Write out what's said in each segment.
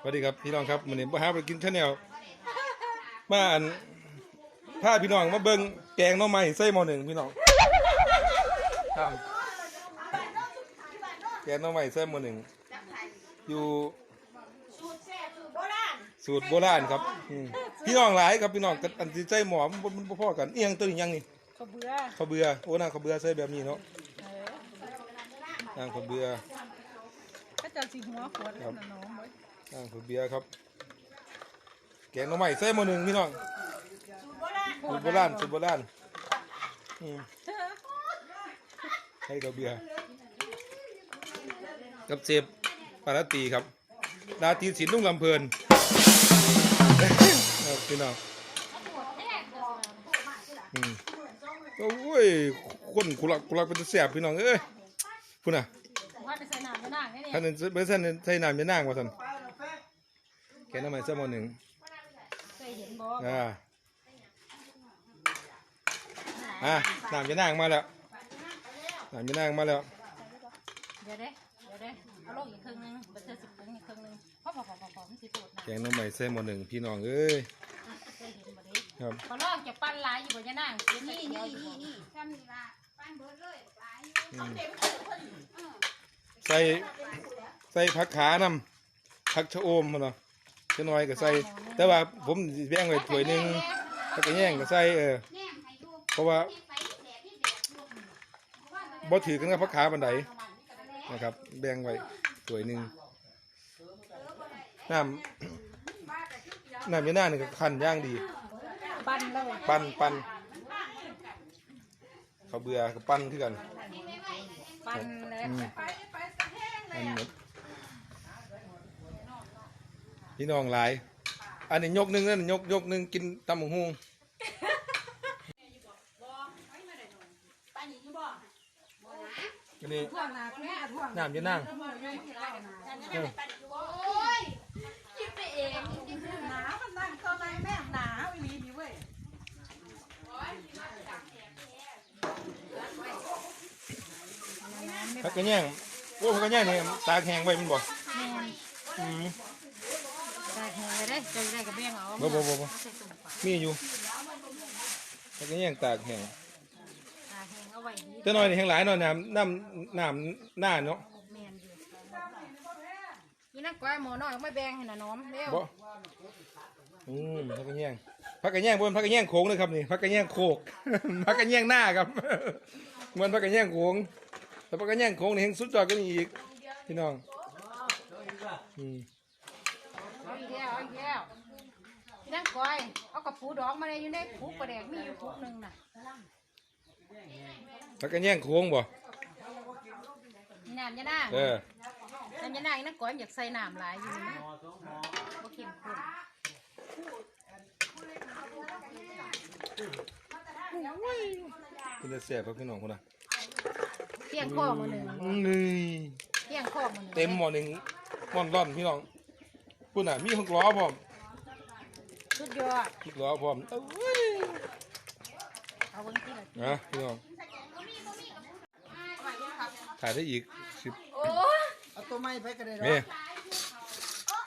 สวัสดีครับพี่น้องครับมื้อนี้บ่หาไปกินชาแนลมาอันพาพี่น้องมาเบิ่งแกงหน่อไม้ใส่หม้อหนึ่งพี่น้องครับแกงหน่อไม้ใส่หม้อหนึ่งอยู่สูตรโบราณครับอืมพี่น้องหลายครับพี่น้องกันอันที่ใส่หม้อมันบ่มันบ่พอกันเอียงตัวนี้ยังนี่ก็เบื่อข้าวเบื่อโอ้นางข้าวเบื่อใส่แบบนี้เนาะเออนางข้าวเบื่อ ก็จะสิหัวขวดแล้วนะน้องเว้ยนางข้าวเบื่อครับ แกงหน่อไม้ใส่หม้อหนึ่งพี่น้องสูตรโบราณสูตรโบราณอืมให้ข้าวเบื่อกับเซฟปาราตีครับดาตีสินลุ่งลำเพลินครับพี่น้องอืมโอ้ยคนคุลักคุลักเป็นแสบพี่น้องเอ้ยพูดน่ะ ว่าไปใส่น้ำจะนั่งนี่ท่านนั้นเบอร์ท่านใส่น้ำยานางว่าท่านแกน้ำมันเสื้อมอหนึ่งเคยเห็นบ่อ่าอะน้ำยานางมาแล้วน้ำยานางมาแล้วเดี๋ยวเด้เดี๋ยวเด้เอาลงอีกครึ่งนึงเดี๋ยวเธอสิบครึ่งอีกครึ่งนึงพอพอพอพอพอมันสิปวดนะแกงน้ำมันเสื้อมอหนึ่งพี่น้องเอ้ยเคยเห็นบ่ดิครับพอลองจะปั้นลายอยู่บ่จะนั่งเขียนนี่นี่นี่นี่ ใส่ใส่ผักขานำผักชะโอมมันเนาะจะน้อยก็ใส่ แต่ว่าผมสิแบ่งไว้ถ้วยหนึ่งผักกระแยงก็ใส่เออ เพราะว่าบ่ถือกันกับผักขาบันไดนะครับ แบ่งไว้ถ้วยหนึ่งน้ำน้ำยาหน้านี่ก็คั้นย่างดี ปั้นเลยปั้นปั้นเขาวเบื่อก็ปั้นคือกัน ปั้นเลยอืม อันหมดพี่น้องหลาย อันนี้ยกหนึ่งนั่นยกยกหนึ่งกินตำบักหุ่งอันนี้ทั่วหน้าแม่ทั่วน้ำจะนั่งเออหนาวมันนั่งตัวไหนแม่หนาวอีหลีนี่เว้ยพักกระแยง โอ้พักกระแยงนี่ตากแห้งไว้มันบ่แม่นอืมได้แหงเลยเด้เจอได้กับเบี้ยงเอาบ่บ่บ่บ่ใส่ตุ่มปากมีอยู่พักกระแยงตากแห้งตาแหงเอาไว้ดีแต่น้อยนี่แห้งหลายเนาะน้ำน้ำน้ำหน้าเนาะแม่นอยู่นี่นักก้อยหมอน้อยไม่แบ่งให้น่ะน้อมเร็วบ่อืมพักกระแยงพักกระแยงบนพักกระแยงโค้งเลยครับนี่พักกระแยงโคก พักกระแยงหน้าครับเหมือนพักกระแยงโค้ง แต่พักกระแยงโค้งนี่แห่งสุดยอดกันอีก พี่น้องอืมเอาอีกแล้วเอาอีกแล้วนี่นักก้อย เอากระปูดองมาเลยอยู่ในผูกประแดกมีอยู่ผูกหนึ่งน่ะพักกระแยงโค้งบ่นี่น้ำยะนางเออน้ำยะนางนี่นักก้อยอยากใส่น้ำหลายอยู่นี่บ่เข้มข้นคุณจะเสียบครับพี่น้องคนน่ะ เที่ยงข้อมือหนึ่งนี่เที่ยงข้อมือหนึ่งเต็มหม้อหนึ่งหม้อนร่อนพี่น้องคุณน่ะมีหกล้อพร้อมสุดยอดหกล้อพร้อมเอ้ยเอาเบิ่งที่ละนะพี่น้องถ่ายได้อีกสิบโอ้เอาตัวไม้ไปก็ได้หรอเม่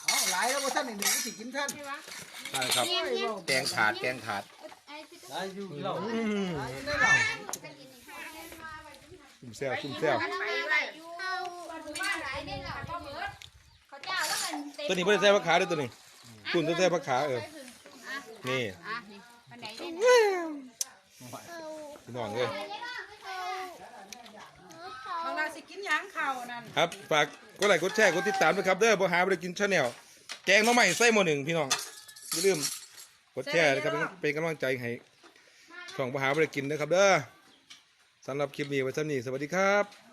เอาหลายแล้วว่าท่านนี่หนูสิกินท่านถ่ายครับแกงถาดแกงถาดได้อยู่เราอืมได้เรา ซุ่มแซวซุ่มแซวไปไว้อยู่บ้านหลายเนี่ยแหละก็เหมือนเขาเจ้าแล้วมันเต็มตัวนี้ไม่ได้ใส่ผักขาด้วยตัวนี้คุณต้องใส่ผักขาเออนี่อะนี่อันไหนเนี่ยพี่น้องเลยบางราสิกินหยังข้าวนั่นครับฝากกดไลค์กดแชร์กดติดตามด้วยครับเด้อบ่หาบ่ได้กินชาแนลแกงหน้องใหม่ใส่หม้อหนึ่งพี่น้องอย่าลืมกดแชร์นะครับเป็นเป็นกำลังใจให้ช่องบ่หาบ่ได้กินนะครับเด้อ สำหรับคลิปนี้ไว้เท่านี้สวัสดีครับ